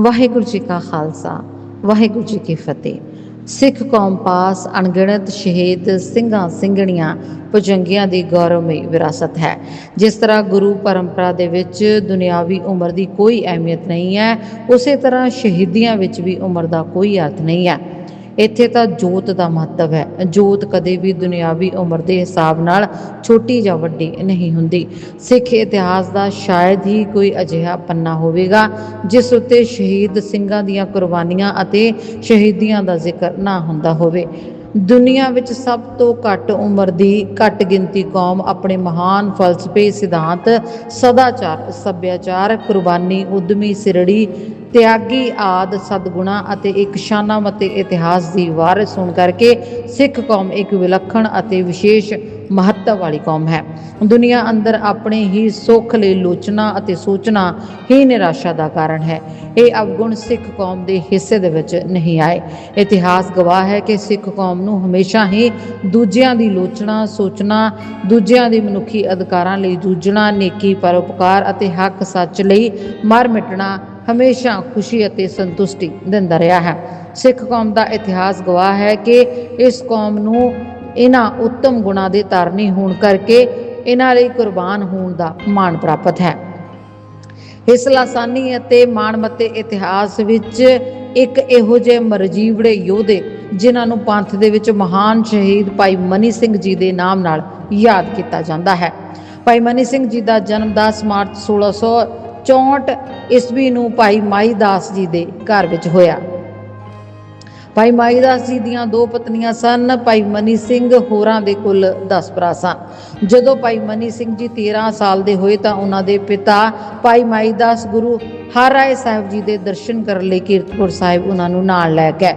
ਵਾਹਿਗੁਰੂ ਜੀ ਕਾ ਖਾਲਸਾ, ਵਾਹਿਗੁਰੂ ਜੀ ਕੀ ਫਤਿਹ। ਸਿੱਖ ਕੌਮ ਪਾਸ ਅਣਗਿਣਤ ਸ਼ਹੀਦ ਸਿੰਘਾਂ ਸਿੰਘਣੀਆਂ ਪੁਜੰਗੀਆਂ ਦੀ ਗੌਰਵਮਈ ਵਿਰਾਸਤ ਹੈ। ਜਿਸ ਤਰ੍ਹਾਂ ਗੁਰੂ ਪਰੰਪਰਾ ਦੇ ਵਿੱਚ ਦੁਨਿਆਵੀ ਉਮਰ ਦੀ ਕੋਈ ਅਹਿਮੀਅਤ ਨਹੀਂ ਹੈ, ਉਸੇ ਤਰ੍ਹਾਂ ਸ਼ਹੀਦੀਆਂ ਵਿੱਚ ਵੀ ਉਮਰ ਦਾ ਕੋਈ ਅਰਥ ਨਹੀਂ ਹੈ। ਇੱਥੇ ਤਾਂ ਜੋਤ ਦਾ ਮਹੱਤਵ ਹੈ। ਜੋਤ ਕਦੇ ਵੀ ਦੁਨਿਆਵੀ ਉਮਰ ਦੇ ਹਿਸਾਬ ਨਾਲ ਛੋਟੀ ਜਾਂ ਵੱਡੀ ਨਹੀਂ ਹੁੰਦੀ। ਸਿੱਖ ਇਤਿਹਾਸ ਦਾ ਸ਼ਾਇਦ ਹੀ ਕੋਈ ਅਜਿਹਾ ਪੰਨਾ ਹੋਵੇਗਾ, ਜਿਸ ਉੱਤੇ ਸ਼ਹੀਦ ਸਿੰਘਾਂ ਦੀਆਂ ਕੁਰਬਾਨੀਆਂ ਅਤੇ ਸ਼ਹੀਦੀਆਂ ਦਾ ਜ਼ਿਕਰ ਨਾ ਹੁੰਦਾ ਹੋਵੇ। ਦੁਨੀਆ ਵਿੱਚ ਸਭ ਤੋਂ ਘੱਟ ਉਮਰ ਦੀ ਘੱਟ ਗਿਣਤੀ ਕੌਮ ਆਪਣੇ ਮਹਾਨ ਫਲਸਫੇ ਸਿਧਾਂਤ, ਸਦਾਚਾਰ, ਸੱਭਿਆਚਾਰ, ਕੁਰਬਾਨੀ, ਉਦਮੀ, ਸਿਰੜੀ ਤਿਆਗੀ ਆਦ ਸਦਗੁਣਾ ਅਤੇ ਇੱਕ ਸ਼ਾਨਾਮਤੇ ਇਤਿਹਾਸ ਦੀ ਵਾਰਿਸ ਹੋਣ ਕਰਕੇ ਸਿੱਖ ਕੌਮ ਇੱਕ ਵਿਲੱਖਣ ਅਤੇ ਵਿਸ਼ੇਸ਼ ਮਹੱਤਵ ਵਾਲੀ ਕੌਮ ਹੈ। ਦੁਨੀਆ ਅੰਦਰ ਆਪਣੇ ਹੀ ਸੁੱਖ ਲਈ ਲੋਚਨਾ ਅਤੇ ਸੋਚਣਾ ਹੀ ਨਿਰਾਸ਼ਾ ਦਾ ਕਾਰਨ ਹੈ। ਇਹ ਅਵਗੁਣ ਸਿੱਖ ਕੌਮ ਦੇ ਹਿੱਸੇ ਦੇ ਵਿੱਚ ਨਹੀਂ ਆਏ। ਇਤਿਹਾਸ ਗਵਾਹ ਹੈ ਕਿ ਸਿੱਖ ਕੌਮ ਨੂੰ ਹਮੇਸ਼ਾ ਹੀ ਦੂਜਿਆਂ ਦੀ ਲੋਚਨਾ, ਸੋਚਣਾ, ਦੂਜਿਆਂ ਦੇ ਮਨੁੱਖੀ ਅਧਿਕਾਰਾਂ ਲਈ ਜੂਝਣਾ, ਨੇਕੀ, ਪਰਉਪਕਾਰ ਅਤੇ ਹੱਕ ਸੱਚ ਲਈ ਮਰ ਮਿਟਣਾ ਹਮੇਸ਼ਾ ਖੁਸ਼ੀ ਅਤੇ ਸੰਤੁਸ਼ਟੀ ਦਿੰਦਾ ਰਿਹਾ ਹੈ। ਸਿੱਖ ਕੌਮ ਦਾ ਇਤਿਹਾਸ ਗਵਾਹ ਹੈ ਕਿ ਇਸ ਕੌਮ ਨੂੰ ਇਹਨਾਂ ਉੱਤਮ ਗੁਣਾਂ ਦੇ ਧਾਰਨੀ ਹੋਣ ਕਰਕੇ ਇਹਨਾਂ ਲਈ ਕੁਰਬਾਨ ਹੋਣ ਦਾ ਮਾਣ ਪ੍ਰਾਪਤ ਹੈ। ਇਸ ਲਾਸਾਨੀ ਅਤੇ ਮਾਣਮੱਤੇ ਇਤਿਹਾਸ ਵਿੱਚ ਇੱਕ ਇਹੋ ਜਿਹੇ ਮਰਜੀਵੜੇ ਯੋਧੇ ਜਿਨ੍ਹਾਂ ਨੂੰ ਪੰਥ ਦੇ ਵਿੱਚ ਮਹਾਨ ਸ਼ਹੀਦ ਭਾਈ ਮਨੀ ਸਿੰਘ ਜੀ ਦੇ ਨਾਮ ਨਾਲ ਯਾਦ ਕੀਤਾ ਜਾਂਦਾ ਹੈ। ਭਾਈ ਮਨੀ ਸਿੰਘ ਜੀ ਦਾ ਜਨਮ 10 ਮਾਰਚ 1664 ਈਸਵੀ ਨੂੰ ਭਾਈ ਮਾਈ ਦਾਸ ਜੀ ਦੇ ਘਰ ਵਿੱਚ ਹੋਇਆ। ਭਾਈ ਮਾਈ ਦਾਸ ਜੀ ਦੀਆਂ ਦੋ ਪਤਨੀਆਂ ਸਨ, ਭਾਈ ਮਨੀ ਸਿੰਘ, ਹੋਰਾਂ ਦੇ ਕੁੱਲ 10 ਭਰਾ ਸਨ। ਜਦੋਂ ਭਾਈ ਮਨੀ ਸਿੰਘ ਜੀ 13 ਸਾਲ ਦੇ ਹੋਏ ਤਾਂ ਉਹਨਾਂ ਦੇ ਪਿਤਾ ਭਾਈ ਮਾਈ ਦਾਸ ਗੁਰੂ ਹਰਿਰਾਏ ਸਾਹਿਬ ਜੀ ਦੇ ਦਰਸ਼ਨ ਕਰਨ ਲਈ ਕੀਰਤਪੁਰ ਸਾਹਿਬ ਉਹਨਾਂ ਨੂੰ ਨਾਲ ਲੈ ਗਏ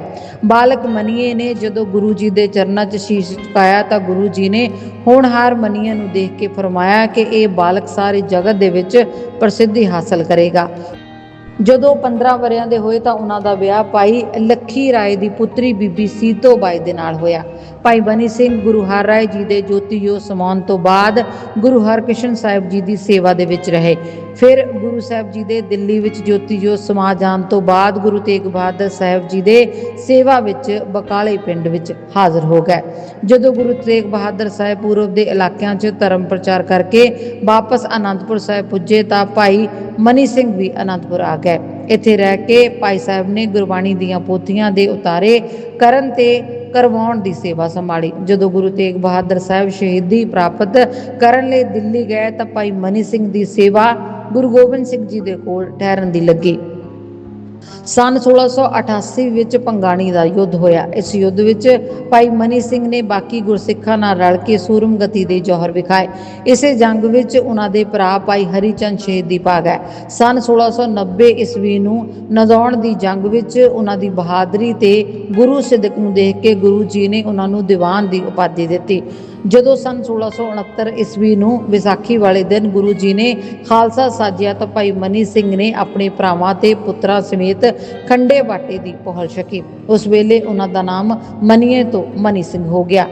ਬਾਲਕ ਮਨੀਏ ਨੇ ਜਦੋਂ ਗੁਰੂ ਜੀ ਦੇ ਚਰਨਾਂ 'ਚ ਸ਼ੀਸ਼ ਝੁਕਾਇਆ ਤਾਂ ਗੁਰੂ ਜੀ ਨੇ ਹੋਣਹਾਰ ਮਨੀਏ ਨੂੰ ਦੇਖ ਕੇ ਫਰਮਾਇਆ ਕਿ ਇਹ ਬਾਲਕ ਸਾਰੇ ਜਗਤ ਦੇ ਵਿੱਚ ਪ੍ਰਸਿੱਧੀ ਹਾਸਲ ਕਰੇਗਾ। ਜਦੋਂ 15 ਵਰਿਆਂ ਦੇ ਹੋਏ ਤਾਂ ਉਹਨਾਂ ਦਾ ਵਿਆਹ ਭਾਈ ਲੱਖੀ ਰਾਏ ਦੀ ਪੁੱਤਰੀ ਬੀਬੀ ਸੀਤੋ ਬਾਈ ਦੇ ਨਾਲ ਹੋਇਆ। ਭਾਈ ਬਨੀ ਸਿੰਘ, ਗੁਰੂ ਹਰ ਰਾਏ ਜੀ ਦੇ ਜੋਤੀਜੋ ਸਮਾਉਣ ਤੋਂ ਬਾਅਦ ਗੁਰੂ ਹਰਕ੍ਰਿਸ਼ਨ ਸਾਹਿਬ ਜੀ ਦੀ ਸੇਵਾ ਦੇ ਵਿੱਚ ਰਹੇ। ਫਿਰ ਗੁਰੂ ਸਾਹਿਬ ਜੀ ਦੇ ਦਿੱਲੀ ਵਿੱਚ ਜੋਤੀਜੋ ਸਮਾ ਜਾਣ ਤੋਂ ਬਾਅਦ ਗੁਰੂ ਤੇਗ ਬਹਾਦਰ ਸਾਹਿਬ ਜੀ ਦੇ ਸੇਵਾ ਵਿੱਚ ਬਕਾਲੇ ਪਿੰਡ ਵਿੱਚ ਹਾਜ਼ਰ ਹੋ ਗਏ। ਜਦੋਂ ਗੁਰੂ ਤੇਗ ਬਹਾਦਰ ਸਾਹਿਬ ਪੂਰਬ ਦੇ ਇਲਾਕਿਆਂ 'ਚ ਧਰਮ ਪ੍ਰਚਾਰ ਕਰਕੇ ਵਾਪਸ ਆਨੰਦਪੁਰ ਸਾਹਿਬ ਪੁੱਜੇ ਤਾਂ ਭਾਈ ਮਨੀ ਸਿੰਘ ਵੀ ਆਨੰਦਪੁਰ ਆ ਗਏ। ਇੱਥੇ ਰਹਿ ਕੇ ਭਾਈ ਸਾਹਿਬ ਨੇ ਗੁਰਬਾਣੀ ਦੀਆਂ ਪੋਥੀਆਂ ਦੇ ਉਤਾਰੇ ਕਰਨ ਤੇ ਕਰਵਾਉਣ ਦੀ ਸੇਵਾ ਸੰਭਾਲੀ। ਜਦੋਂ ਗੁਰੂ ਤੇਗ ਬਹਾਦਰ ਸਾਹਿਬ ਸ਼ਹੀਦੀ ਪ੍ਰਾਪਤ ਕਰਨ ਲਈ ਦਿੱਲੀ ਗਏ ਤਾਂ ਭਾਈ ਮਨੀ ਸਿੰਘ ਦੀ ਸੇਵਾ ਗੁਰੂ ਗੋਬਿੰਦ ਸਿੰਘ ਜੀ ਦੇ ਕੋਲ ਠਹਿਰਨ ਦੀ ਲੱਗੀ। ਸਨ 1688 ਵਿੱਚ ਪੰਗਾਣੀ ਦਾ ਯੁੱਧ ਹੋਇਆ। ਇਸ ਯੁੱਧ ਵਿੱਚ ਭਾਈ ਮਨੀ ਸਿੰਘ ਨੇ ਬਾਕੀ ਗੁਰਸਿੱਖਾਂ ਨਾਲ ਰਲ ਕੇ ਸੂਰਮਗਤੀ ਦੇ ਜੋਹਰ ਵਿਖਾਏ। ਇਸੇ ਜੰਗ ਵਿੱਚ ਉਹਨਾਂ ਦੇ ਭਰਾ ਭਾਈ ਹਰੀਚੰਦ ਸ਼ਹੀਦੀ ਪਾ ਗਏ ਸਨ 1690 ਈਸਵੀ ਨੂੰ ਨਦੌਣ ਦੀ ਜੰਗ ਵਿੱਚ ਉਹਨਾਂ ਦੀ ਬਹਾਦਰੀ ਤੇ ਗੁਰੂ ਸਿੱਧਕ ਨੂੰ ਦੇਖ ਕੇ ਗੁਰੂ ਜੀ ਨੇ ਉਹਨਾਂ ਨੂੰ ਦੀਵਾਨ ਦੀ ਉਪਾਧੀ ਦਿੱਤੀ। ਜਦੋਂ ਸਨ 1669 ਈਸਵੀ ਨੂੰ ਵਿਸਾਖੀ ਵਾਲੇ ਦਿਨ ਗੁਰੂ ਜੀ ਨੇ ਖਾਲਸਾ ਸਾਜਿਆ ਤਾਂ ਭਾਈ ਮਨੀ ਸਿੰਘ ਨੇ ਆਪਣੇ ਭਰਾਵਾਂ ਤੇ ਪੁੱਤਰਾਂ ਸਮੇਤ ਖੰਡੇ ਬਾਟੇ ਦੀ ਪਹੁਲ ਛਕੀ। ਉਸ ਵੇਲੇ ਉਹਨਾਂ ਦਾ ਨਾਮ ਮਨੀਏ ਤੋਂ ਮਨੀ ਸਿੰਘ ਹੋ ਗਿਆ।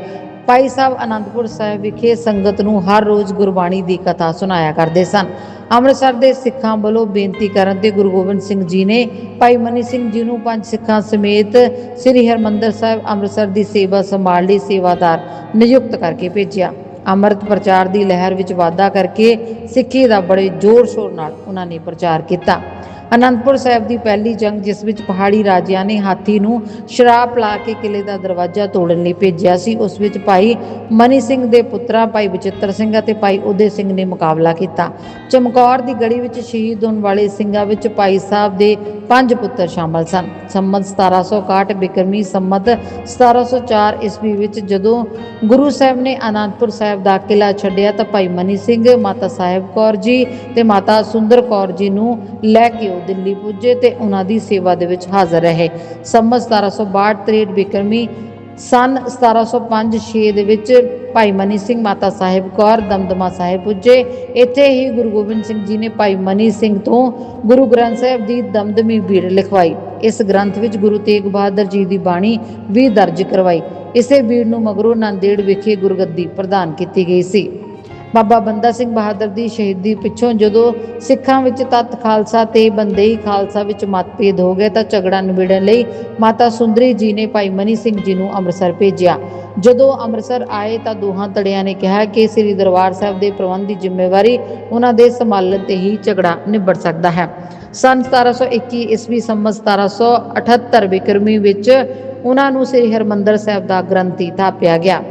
ਭਾਈ ਸਾਹਿਬ ਆਨੰਦਪੁਰ ਸਾਹਿਬ ਵਿਖੇ ਸੰਗਤ ਨੂੰ ਹਰ ਰੋਜ਼ ਗੁਰਬਾਣੀ ਦੀ ਕਥਾ ਸੁਣਾਇਆ ਕਰਦੇ ਸਨ। ਅੰਮ੍ਰਿਤਸਰ ਦੇ ਸਿੱਖਾਂ ਵੱਲੋਂ ਬੇਨਤੀ ਕਰਨ ਤੇ ਗੁਰੂ ਗੋਬਿੰਦ ਸਿੰਘ ਜੀ ਨੇ ਭਾਈ ਮਨੀ ਸਿੰਘ ਜੀ ਨੂੰ ਪੰਜ ਸਿੱਖਾਂ ਸਮੇਤ ਸ੍ਰੀ ਹਰਮੰਦਰ ਸਾਹਿਬ ਅੰਮ੍ਰਿਤਸਰ ਦੀ ਸੇਵਾ ਸੰਭਾਲ ਲਈ ਸੇਵਾਦਾਰ ਨਿਯੁਕਤ ਕਰਕੇ ਭੇਜਿਆ। ਅੰਮ੍ਰਿਤ ਪ੍ਰਚਾਰ ਦੀ ਲਹਿਰ ਵਿੱਚ ਵਾਧਾ ਕਰਕੇ ਸਿੱਖੀ ਦਾ ਬੜੇ ਜ਼ੋਰ ਸ਼ੋਰ ਨਾਲ ਉਹਨਾਂ ਨੇ ਪ੍ਰਚਾਰ ਕੀਤਾ। ਅਨੰਦਪੁਰ ਸਾਹਿਬ ਦੀ ਪਹਿਲੀ ਜੰਗ, ਜਿਸ ਵਿੱਚ ਪਹਾੜੀ ਰਾਜਿਆਂ ਨੇ ਹਾਥੀ ਨੂੰ ਸ਼ਰਾਬ ਪਿਲਾ ਕੇ ਕਿਲੇ ਦਾ ਦਰਵਾਜ਼ਾ ਤੋੜਨ ਲਈ ਭੇਜਿਆ ਸੀ, ਉਸ ਵਿੱਚ ਭਾਈ ਮਨੀ ਸਿੰਘ ਦੇ ਪੁੱਤਰਾ, ਭਾਈ ਬਚਿੱਤਰ ਸਿੰਘ ਅਤੇ ਭਾਈ ਉਦੇ ਸਿੰਘ ਨੇ ਮੁਕਾਬਲਾ ਕੀਤਾ। ਚਮਕੌਰ ਦੀ ਗੜੀ ਵਿੱਚ ਸ਼ਹੀਦ ਹੋਣ ਵਾਲੇ ਸਿੰਘਾਂ ਵਿੱਚ ਭਾਈ ਸਾਹਿਬ ਦੇ ਪੰਜ ਪੁੱਤਰ ਸ਼ਾਮਲ ਸਨ। ਸੰਮਤ 1761 ਬਿਕਰਮੀ ਸੰਮਤ 1704 ਈਸਵੀ ਵਿੱਚ ਜਦੋਂ ਗੁਰੂ ਸਾਹਿਬ ਨੇ ਅਨੰਦਪੁਰ ਸਾਹਿਬ ਦਾ ਕਿਲਾ ਛੱਡਿਆ, ਤਾਂ ਭਾਈ ਮਨੀ ਸਿੰਘ, ਮਾਤਾ ਸਾਹਿਬ ਕੌਰ ਜੀ ਤੇ ਮਾਤਾ ਸੁੰਦਰ ਕੌਰ ਜੀ ਨੂੰ ਲੈ ਕੇ ਉਹ ਦਿੱਲੀ ਪੁੱਜੇ ਤੇ ਉਹਨਾਂ ਦੀ ਸੇਵਾ ਦੇ ਵਿੱਚ ਹਾਜ਼ਰ ਰਹੇ। ਸੰਮਤ 1762 63 ਬਿਕਰਮੀ, ਸਨ 1705-6 ਦੇ ਵਿੱਚ ਭਾਈ ਮਨੀ ਸਿੰਘ ਮਾਤਾ ਸਾਹਿਬ ਕੌਰ, ਦਮਦਮਾ ਸਾਹਿਬ ਪੁੱਜੇ। ਇੱਥੇ ਹੀ ਗੁਰੂ ਗੋਬਿੰਦ ਸਿੰਘ ਜੀ ਨੇ ਭਾਈ ਮਨੀ ਸਿੰਘ ਤੋਂ ਗੁਰੂ ਗ੍ਰੰਥ ਸਾਹਿਬ ਦੀ ਦਮਦਮੀ ਬੀੜ ਲਿਖਵਾਈ। ਇਸ ਗ੍ਰੰਥ ਵਿੱਚ ਗੁਰੂ ਤੇਗ ਬਹਾਦਰ ਜੀ ਦੀ ਬਾਣੀ ਵੀ ਦਰਜ ਕਰਵਾਈ। ਇਸੇ ਬੀੜ ਨੂੰ ਮਗਰੋਂ ਨਾਂਦੇੜ ਵਿਖੇ ਗੁਰਗੱਦੀ ਪ੍ਰਦਾਨ ਕੀਤੀ ਗਈ ਸੀ। ਬਾਬਾ ਬੰਦਾ ਸਿੰਘ ਬਹਾਦਰ ਦੀ ਸ਼ਹੀਦੀ ਪਿੱਛੋਂ ਜਦੋਂ ਸਿੱਖਾਂ ਵਿੱਚ ਤਤ ਖਾਲਸਾ ਤੇ ਬੰਦੇਈ ਖਾਲਸਾ ਵਿੱਚ ਮਤਭੇਦ ਹੋ ਗਏ ਤਾਂ ਝਗੜਾ ਨਿਬੇੜਨ ਲਈ ਮਾਤਾ ਸੁੰਦਰੀ ਜੀ ਨੇ ਭਾਈ ਮਨੀ ਸਿੰਘ ਜੀ ਨੂੰ ਅੰਮ੍ਰਿਤਸਰ ਭੇਜਿਆ। ਜਦੋਂ ਅੰਮ੍ਰਿਤਸਰ ਆਏ ਤਾਂ ਦੋਹਾਂ ਤੜਿਆਂ ਨੇ ਕਿਹਾ ਕਿ ਸ੍ਰੀ ਦਰਬਾਰ ਸਾਹਿਬ ਦੇ ਪ੍ਰਬੰਧ ਦੀ ਜ਼ਿੰਮੇਵਾਰੀ ਉਹਨਾਂ ਦੇ ਸੰਭਾਲਣ ਤੇ ਹੀ ਝਗੜਾ ਨਿਬੜ ਸਕਦਾ ਹੈ। ਸਨ 1721 ਈਸਵੀ ਸੰਮਤ 1778 ਬਿਕਰਮੀ ਵਿੱਚ ਉਹਨਾਂ ਨੂੰ ਸ੍ਰੀ ਹਰਮੰਦਰ ਸਾਹਿਬ ਦਾ ਗ੍ਰੰਥੀ ਥਾਪਿਆ ਗਿਆ।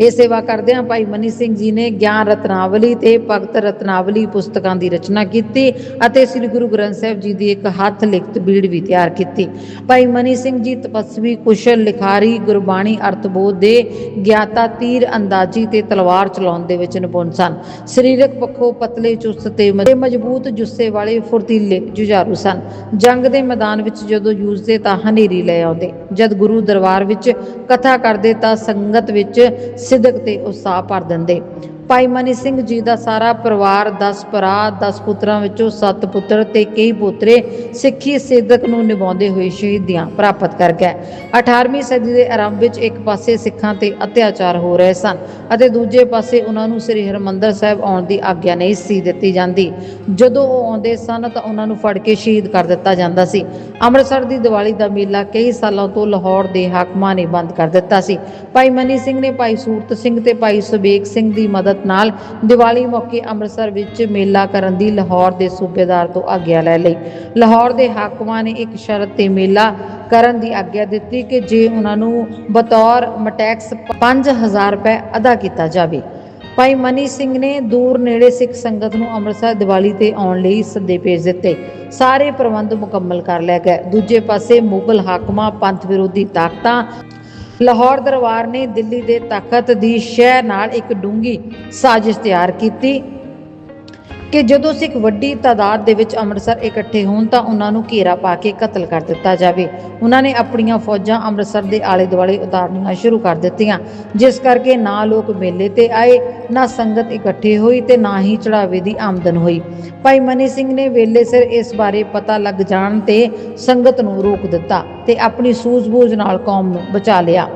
ਇਹ ਸੇਵਾ ਕਰਦਿਆਂ ਭਾਈ ਮਨੀ ਸਿੰਘ ਜੀ ਨੇ ਗਿਆਨ ਰਤਨਾਵਲੀ ਤੇ ਭਗਤ ਰਤਨਾਵਲੀ ਪੁਸਤਕਾਂ ਦੀ ਰਚਨਾ ਕੀਤੀ ਅਤੇ ਸ੍ਰੀ ਗੁਰੂ ਗ੍ਰੰਥ ਸਾਹਿਬ ਜੀ ਦੀ ਇੱਕ ਹੱਥ ਲਿਖਤ ਬੀੜ ਵੀ ਤਿਆਰ ਕੀਤੀ। ਭਾਈ ਮਨੀ ਸਿੰਘ ਜੀ ਤਪਸਵੀ ਕੁਸ਼ਲ ਲਿਖਾਰੀ ਗੁਰਬਾਣੀ ਅਰਥਬੋਧ ਦੇ ਗਿਆਤਾ ਤੀਰ ਅੰਦਾਜ਼ੀ ਤੇ ਤਲਵਾਰ ਚਲਾਉਣ ਦੇ ਵਿੱਚ ਨਿਪੁੰਨ ਸਨ। ਸਰੀਰਕ ਪੱਖੋਂ ਪਤਲੇ ਚੁਸਤ ਤੇ ਮਜ਼ਬੂਤ ਜੁੱਸੇ ਵਾਲੇ ਫੁਰਤੀਲੇ ਜੁਝਾਰੂ ਸਨ। ਜੰਗ ਦੇ ਮੈਦਾਨ ਵਿੱਚ ਜਦੋਂ ਯੂਜਦੇ ਤਾਂ ਹਨੇਰੀ ਲੈ ਆਉਂਦੇ। ਜਦ ਗੁਰੂ ਦਰਬਾਰ ਵਿੱਚ ਕਥਾ ਕਰਦੇ ਤਾਂ ਸੰਗਤ ਵਿੱਚ ਸਿਦਕ ਤੇ ਉਤਸ਼ਾਹ ਭਰ ਦਿੰਦੇ। ਭਾਈ ਮਨੀ ਸਿੰਘ ਜੀ ਦਾ ਸਾਰਾ ਪਰਿਵਾਰ 10 ਭਰਾ 10 ਪੁੱਤਰਾਂ ਵਿੱਚੋਂ 7 ਪੁੱਤਰ ਤੇ ਕਈ ਪੋਤਰੇ ਸਿੱਖੀ ਸਿਦਕ ਨੂੰ ਨਿਭਾਉਂਦੇ ਹੋਏ ਸ਼ਹੀਦੀਆਂ ਪ੍ਰਾਪਤ ਕਰ ਗਏ। 18ਵੀਂ ਸਦੀ ਦੇ ਆਰੰਭ ਵਿੱਚ ਇੱਕ ਪਾਸੇ ਸਿੱਖਾਂ ਤੇ ਅਤਿਆਚਾਰ ਹੋ ਰਹੇ ਸਨ ਅਤੇ ਦੂਜੇ ਪਾਸੇ ਉਹਨਾਂ ਨੂੰ ਸ੍ਰੀ ਹਰਿਮੰਦਰ ਸਾਹਿਬ ਆਉਣ ਦੀ ਆਗਿਆ ਨਹੀਂ ਸੀ ਦਿੱਤੀ ਜਾਂਦੀ। ਜਦੋਂ ਉਹ ਆਉਂਦੇ ਸਨ ਤਾਂ ਉਹਨਾਂ ਨੂੰ ਫੜ ਕੇ ਸ਼ਹੀਦ ਕਰ ਦਿੱਤਾ ਜਾਂਦਾ ਸੀ। ਅੰਮ੍ਰਿਤਸਰ ਦੀ ਦੀਵਾਲੀ ਦਾ ਮੇਲਾ ਕਈ ਸਾਲਾਂ ਤੋਂ ਲਾਹੌਰ ਦੇ ਹਾਕਮਾਂ ਨੇ ਬੰਦ ਕਰ ਦਿੱਤਾ ਸੀ। ਭਾਈ ਮਨੀ ਸਿੰਘ ਨੇ ਭਾਈ ਸੂਰਤ ਸਿੰਘ ਤੇ ਭਾਈ ਸੁਬੇਗ ਸਿੰਘ ਦੀ ਮਦਦ ਨਾਲ ਦੀਵਾਲੀ ਮੌਕੇ ਅੰਮ੍ਰਿਤਸਰ ਵਿੱਚ ਮੇਲਾ ਕਰਨ ਦੀ ਲਾਹੌਰ ਦੇ ਸੂਬੇਦਾਰ ਤੋਂ ਆਗਿਆ ਲੈ ਲਈ। ਲਾਹੌਰ ਦੇ ਹਾਕਮਾਂ ਨੇ ਇੱਕ ਸ਼ਰਤ ਤੇ ਮੇਲਾ ਕਰਨ ਦੀ ਆਗਿਆ ਦਿੱਤੀ ਕਿ ਜੇ ਉਹਨਾਂ ਨੂੰ ਬਤੌਰ ਮਟੈਕਸ 5000 ਰੁਪਏ ਅਦਾ ਕੀਤਾ ਜਾਵੇ। ਭਾਈ ਮਨੀ ਸਿੰਘ ਨੇ ਦੂਰ ਨੇੜੇ ਸਿੱਖ ਸੰਗਤ ਨੂੰ ਅੰਮ੍ਰਿਤਸਰ ਦੀਵਾਲੀ ਤੇ ਆਉਣ ਲਈ ਸੱਦੇ ਭੇਜ ਦਿੱਤੇ। ਸਾਰੇ ਪ੍ਰਬੰਧ ਮੁਕੰਮਲ ਕਰ ਲਿਆ ਗਏ। ਦੂਜੇ ਪਾਸੇ ਮੁਗਲ ਹਾਕਮਾਂ, ਪੰਥ ਵਿਰੋਧੀ ਤਾਕਤਾਂ ਲਾਹੌਰ ਦਰਬਾਰ ਨੇ ਦਿੱਲੀ ਦੇ ਤਾਕਤ ਦੀ ਸ਼ਹਿ ਨਾਲ ਇੱਕ ਡੂੰਗੀ ਸਾਜ਼ਿਸ਼ ਤਿਆਰ ਕੀਤੀ। ਕਿ ਜਦੋਂ ਸਿੱਖ ਵੱਡੀ ਤਾਦਾਦ ਦੇ ਵਿੱਚ ਅੰਮ੍ਰਿਤਸਰ ਇਕੱਠੇ ਹੋਣ ਤਾਂ ਉਹਨਾਂ ਨੂੰ ਘੇਰਾ ਪਾ ਕੇ ਕਤਲ ਕਰ ਦਿੱਤਾ ਜਾਵੇ। ਉਹਨਾਂ ਨੇ ਆਪਣੀਆਂ ਫੌਜਾਂ ਅੰਮ੍ਰਿਤਸਰ ਦੇ ਆਲੇ ਦੁਆਲੇ ਉਤਾਰਨੀਆਂ ਸ਼ੁਰੂ ਕਰ ਦਿੱਤੀਆਂ, ਜਿਸ ਕਰਕੇ ਨਾ ਲੋਕ ਮੇਲੇ ਤੇ ਆਏ, ਨਾ ਸੰਗਤ ਇਕੱਠੇ ਹੋਈ ਤੇ ਨਾ ਹੀ ਚੜਾਵੇ ਦੀ ਆਮਦਨ ਹੋਈ। ਭਾਈ ਮਨੀ ਸਿੰਘ ਨੇ ਵੇਲੇ ਸਿਰ ਇਸ ਬਾਰੇ ਪਤਾ ਲੱਗ ਜਾਣ ਤੇ ਸੰਗਤ ਨੂੰ ਰੋਕ ਦਿੱਤਾ ਤੇ ਆਪਣੀ ਸੂਝ-ਬੂਝ ਨਾਲ ਕੌਮ ਨੂੰ ਬਚਾ ਲਿਆ।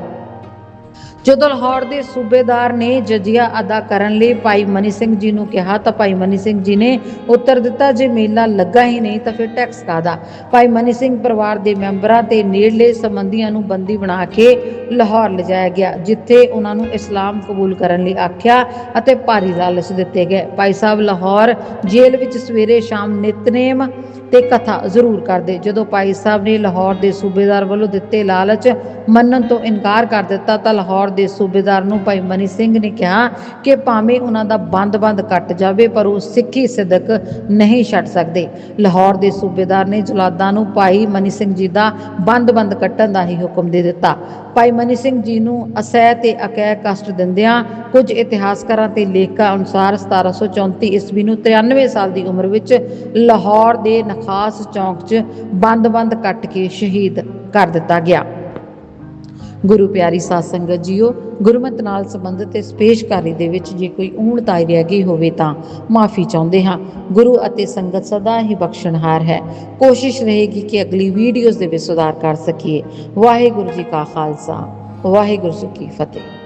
ਜਦੋਂ ਲਾਹੌਰ ਦੇ ਸੂਬੇਦਾਰ ਨੇ ਜਜ਼ੀਆ ਅਦਾ ਕਰਨ ਲਈ ਭਾਈ ਮਨੀ ਸਿੰਘ ਜੀ ਨੂੰ ਕਿਹਾ ਤਾਂ ਭਾਈ ਮਨੀ ਸਿੰਘ ਜੀ ਨੇ ਉੱਤਰ ਦਿੱਤਾ, ਜੇ ਮੇਲਾ ਲੱਗਾ ਹੀ ਨਹੀਂ ਤਾਂ ਫਿਰ ਟੈਕਸ ਕਾਦਾ ਭਾਈ ਮਨੀ ਸਿੰਘ ਪਰਿਵਾਰ ਦੇ ਮੈਂਬਰਾਂ ਤੇ ਨੇੜਲੇ ਸੰਬੰਧੀਆਂ ਨੂੰ ਬੰਦੀ ਬਣਾ ਕੇ ਲਾਹੌਰ ਲਿਜਾਇਆ ਗਿਆ, ਜਿੱਥੇ ਉਹਨਾਂ ਨੂੰ ਇਸਲਾਮ ਕਬੂਲ ਕਰਨ ਲਈ ਆਖਿਆ ਅਤੇ ਭਾਰੀ ਲਾਲਚ ਦਿੱਤੇ ਗਏ। ਭਾਈ ਸਾਹਿਬ, ਲਾਹੌਰ ਜੇਲ੍ਹ ਵਿੱਚ ਸਵੇਰੇ ਸ਼ਾਮ ਨਿਤਨੇਮ ਤੇ ਕਥਾ ਜ਼ਰੂਰ ਕਰਦੇ। ਜਦੋਂ ਭਾਈ ਸਾਹਿਬ ਨੇ ਲਾਹੌਰ ਦੇ ਸੂਬੇਦਾਰ ਵੱਲੋਂ ਦਿੱਤੇ ਲਾਲਚ ਮੰਨਣ ਤੋਂ ਇਨਕਾਰ ਕਰ ਦਿੱਤਾ, ਤਾਂ ਲਾਹੌਰ ਦੇ ਸੂਬੇਦਾਰ ਨੂੰ ਭਾਈ ਮਨੀ ਸਿੰਘ ਨੇ ਕਿਹਾ ਕਿ ਭਾਵੇਂ ਉਹਨਾਂ ਦਾ ਬੰਦ-ਬੰਦ ਕੱਟ ਜਾਵੇ, ਪਰ ਉਹ ਸਿੱਖੀ ਸਿਦਕ ਨਹੀਂ ਛੱਡ ਸਕਦੇ। ਲਾਹੌਰ ਦੇ ਸੂਬੇਦਾਰ ਨੇ ਜਲਾਦਾਂ ਨੂੰ ਭਾਈ ਮਨੀ ਸਿੰਘ ਜੀ ਦਾ ਬੰਦ-ਬੰਦ ਕੱਟਣ ਦਾ ਹੀ ਹੁਕਮ ਦੇ ਦਿੱਤਾ। ਭਾਈ ਮਨੀ ਸਿੰਘ ਜੀ ਨੂੰ ਅਸਹਿ ਤੇ ਅਕੈ ਕਸ਼ਟ ਦਿੰਦਿਆਂ ਕੁਝ ਇਤਿਹਾਸਕਾਰਾਂ ਤੇ ਲੇਖਕਾਂ ਅਨੁਸਾਰ 1734 ਈਸਵੀ ਨੂੰ 93 ਸਾਲ ਦੀ ਉਮਰ ਵਿੱਚ ਲਾਹੌਰ ਦੇ ਨਖਾਸ ਚੌਂਕ 'ਚ ਬੰਦ-ਬੰਦ ਕੱਟ ਕੇ ਸ਼ਹੀਦ ਕਰ ਦਿੱਤਾ ਗਿਆ। ਗੁਰੂ ਪਿਆਰੀ ਸਾਧ ਸੰਗਤ ਜੀਓ, ਗੁਰਮਤ ਨਾਲ ਸੰਬੰਧਿਤ ਇਸ ਪੇਸ਼ਕਾਰੀ ਦੇ ਵਿੱਚ ਜੇ ਕੋਈ ਊਣਤਾਈ ਰਹਿ ਗਈ ਹੋਵੇ ਤਾਂ ਮਾਫੀ ਚਾਹੁੰਦੇ ਹਾਂ। ਗੁਰੂ ਅਤੇ ਸੰਗਤ ਸਦਾ ਹੀ ਬਖਸ਼ਣਹਾਰ ਹੈ। ਕੋਸ਼ਿਸ਼ ਰਹੇਗੀ ਕਿ ਅਗਲੀ ਵੀਡੀਓਜ਼ ਦੇ ਵਿੱਚ ਸੁਧਾਰ ਕਰ ਸਕੀਏ। ਵਾਹਿਗੁਰੂ ਜੀ ਕਾ ਖਾਲਸਾ, ਵਾਹਿਗੁਰੂ ਜੀ ਕੀ ਫਤਿਹ।